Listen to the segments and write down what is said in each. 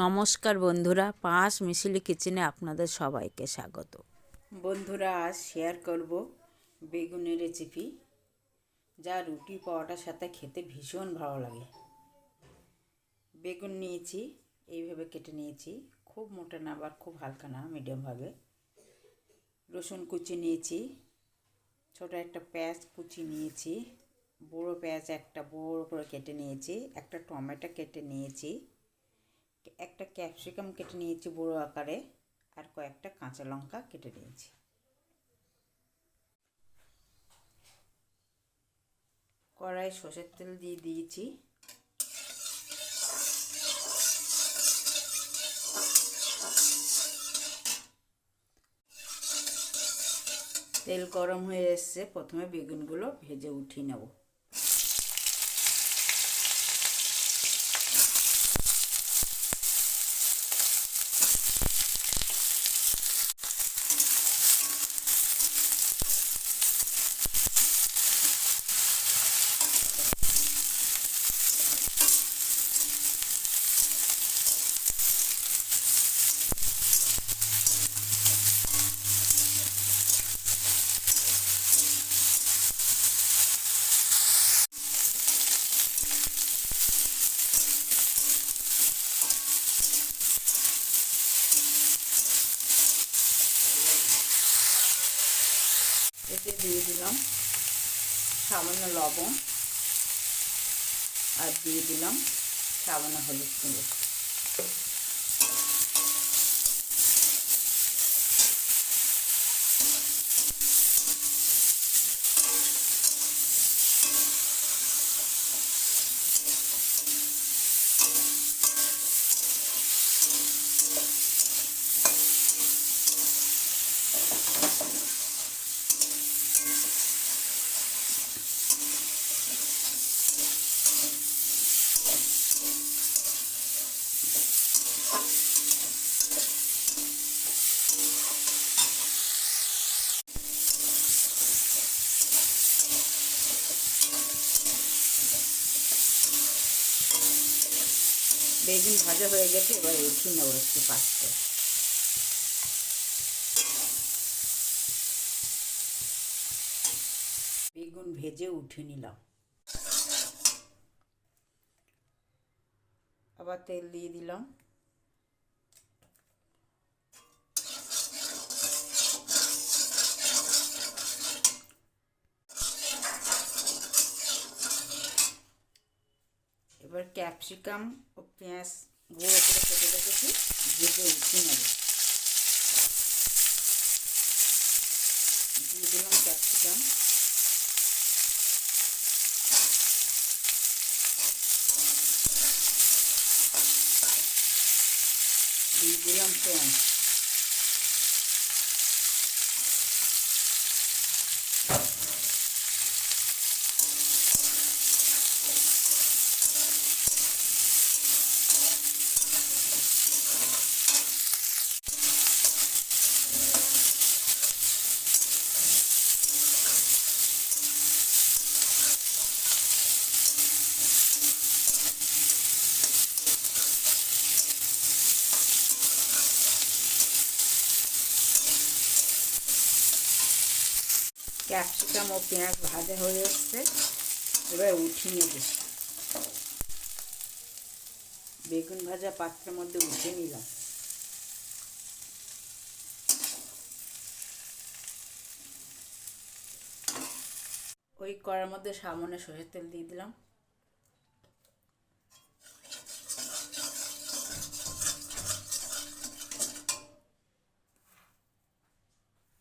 নমস্কার বন্ধুরা, পাঁচ মিশিলি কিচেনে আপনাদের সবাইকে স্বাগত। বন্ধুরা, আজ শেয়ার করব বেগুনের রেসিপি যা রুটি পাওয়াটার সাথে খেতে ভীষণ ভালো লাগে। বেগুন নিয়েছি, এইভাবে কেটে নিয়েছি। খুব মোটা না আবার খুব হালকা না মিডিয়ামভাবে রসুন কুচি নিয়েছি, ছোট একটা পেঁয়াজ কুচি নিয়েছি, বড়ো পেঁয়াজ একটা বড়ো করে কেটে নিয়েছি, একটা টমেটো কেটে নিয়েছি। একটা ক্যাপসিকাম কেটে নিয়েছি বড়ো আকারে, আর কয়েকটা কাঁচা লঙ্কা কেটে নিয়েছি। কড়াই সর্ষের তেল দিয়ে দিয়েছি। তেল গরম হয়ে এসছে, প্রথমে বেগুনগুলো ভেজে উঠিয়ে নেব। এতে দিয়ে দিলাম সামান্য লবণ আর দিয়ে দিলাম সামান্য হলুদ গুঁড়ো। বেগুন ভাজা হয়ে গেছে, এবার উঠিয়ে নেব একটু পাঁচটা। বেগুন ভেজে উঠে নিলাম। আবার তেল দিয়ে দিলাম। এবার ক্যাপসিকাম ও পেঁয়াজ গুঁড়ো করে কেটে রেখেছি ভেজে উঠিয়ে নেব দিয়ে দিলাম ক্যাপসিকাম দিয়ে দিলাম পেঁয়াজ ক্যাপসিকাম ও পেঁয়াজ ভাজা হয়ে এসছে, এবার উঠিয়ে নেব। বেগুন ভাজা পাত্রের মধ্যে উঠে নিলাম। ওই কড়ার মধ্যে সামনে সরষের তেল দিয়ে দিলাম।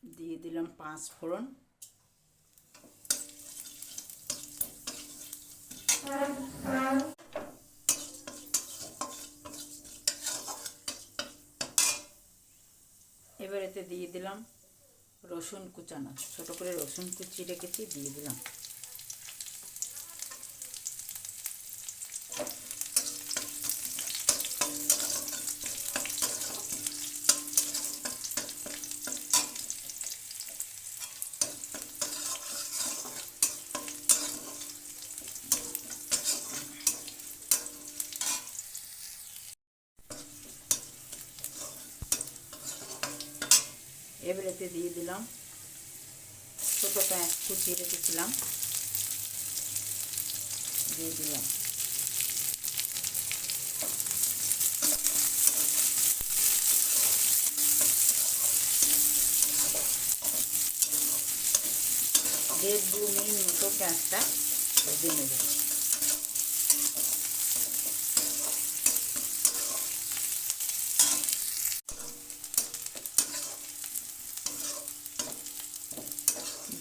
দিয়ে দিলাম পাঁচ ফোড়ন। এবার এতে দিয়ে দিলাম রসুন কুচানো ছোট করে রসুন কুচি রেখেছি দিয়ে দিলাম। এবারেতে দিয়ে দিলাম। ছোটো পেঁয়াজ কুচিয়ে রেখেছিলাম। দিয়ে দিলাম। দেড় দু মিনিট মতো পেঁয়াজটা ভেজে নেব।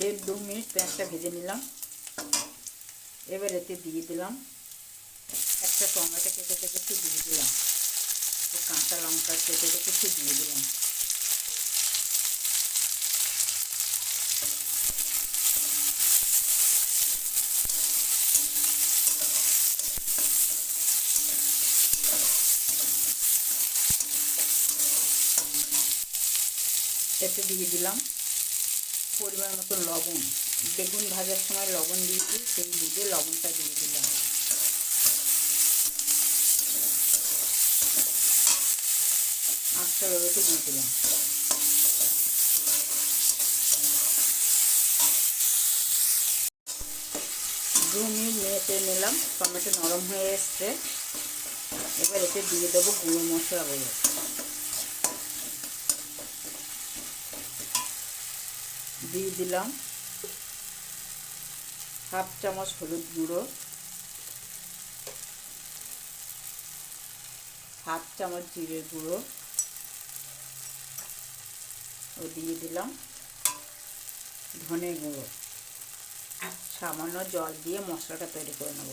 দেড় দু মিনিট পেঁয়াজটা ভেজে নিলাম এবার এতে দিয়ে দিলাম একটা টমেটো কেটে কেটে দিয়ে দিলাম ও কাঁচা লঙ্কা কেটে কেটে দিয়ে দিলাম এতে দিয়ে দিলাম পরিমাণ মতো লবণ, বেগুন ভাজার সময় লবণ দিয়েছি, সেই বুঝে লবণটা দিয়ে দিলাম। আটটা রয়েছে দিয়ে দিলাম। দু মিনিট নিলাম, টমেটো নরম হয়ে এসছে। এবার এতে দিয়ে দেবো গুঁড়ো মশলাগুলো দিয়ে দিলাম হাফ চামচ হলুদ গুঁড়ো, হাফ চামচ জিরে গুঁড়ো, ও দিয়ে দিলাম ধনে গুঁড়ো। সামান্য জল দিয়ে মশলাটা তৈরি করে নেব।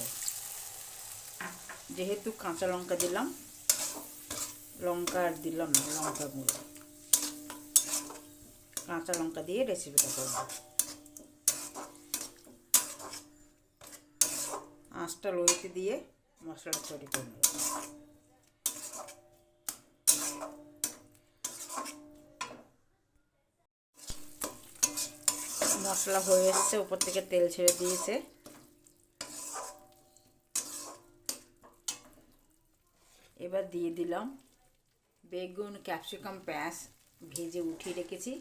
যেহেতু কাঁচা লঙ্কা দিলাম, লঙ্কা আর দিলাম না, লঙ্কা গুঁড়ো। কাঁচা লঙ্কা দিয়ে রেসিপিটা করব। আঁচটা লইতে দিয়ে মশলাটা তৈরি করে নেব। মশলা হয়ে এসছে, উপর থেকে তেল ছেড়ে দিয়েছে। এবার দিয়ে দিলাম বেগুন, ক্যাপসিকাম, পেঁয়াজ ভেজে উঠিয়ে রেখেছি।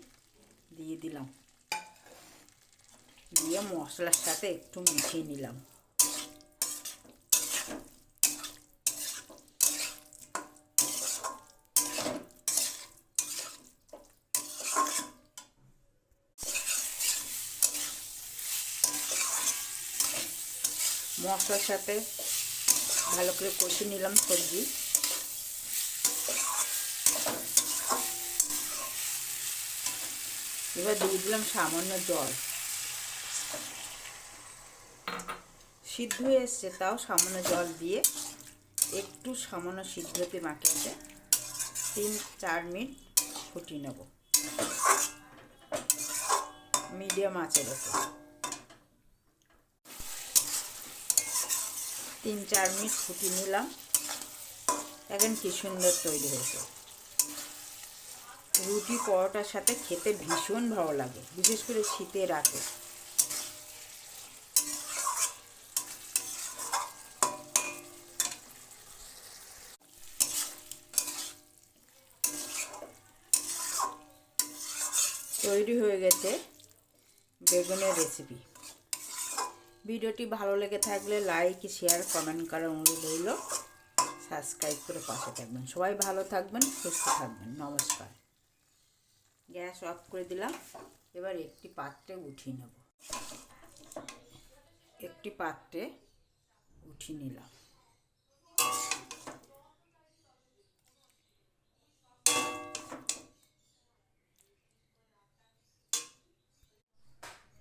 দিয়ে দিলাম। দিয়ে মশলার সাথে একটু মিশিয়ে নিলাম। মশলার সাথে ভালো করে কষে নিলাম সবজি। এবার দিয়ে দিলাম সামান্য জল। সিদ্ধ হয়ে এসছে, তাও সামান্য জল দিয়ে। একটু সামান্য সিদ্ধতে মাখিয়ে তিন, চার মিনিট ফুটিয়ে নেব। মিডিয়াম আঁচের ওপর তিন, চার মিনিট ফুটিয়ে নিলাম। এখন কি সুন্দর তৈরি হয়েছে। রুটি পরোটার সাথে খেতে ভীষণ ভালো লাগে, বিশেষ করে শীতে রাতে। তৈরি হয়ে গেছে বেগুনের রেসিপি ভিডিওটি ভালো লেগে থাকলে লাইক শেয়ার কমেন্ট করার অনুরোধ রইল। সাবস্ক্রাইব করে পাশে থাকবেন। সবাই ভালো থাকবেন, সুস্থ থাকবেন। নমস্কার। গ্যাস অফ করে দিলাম। এবার একটি পাত্রে উঠিয়ে নেব। একটি পাত্রে উঠিয়ে নিলাম।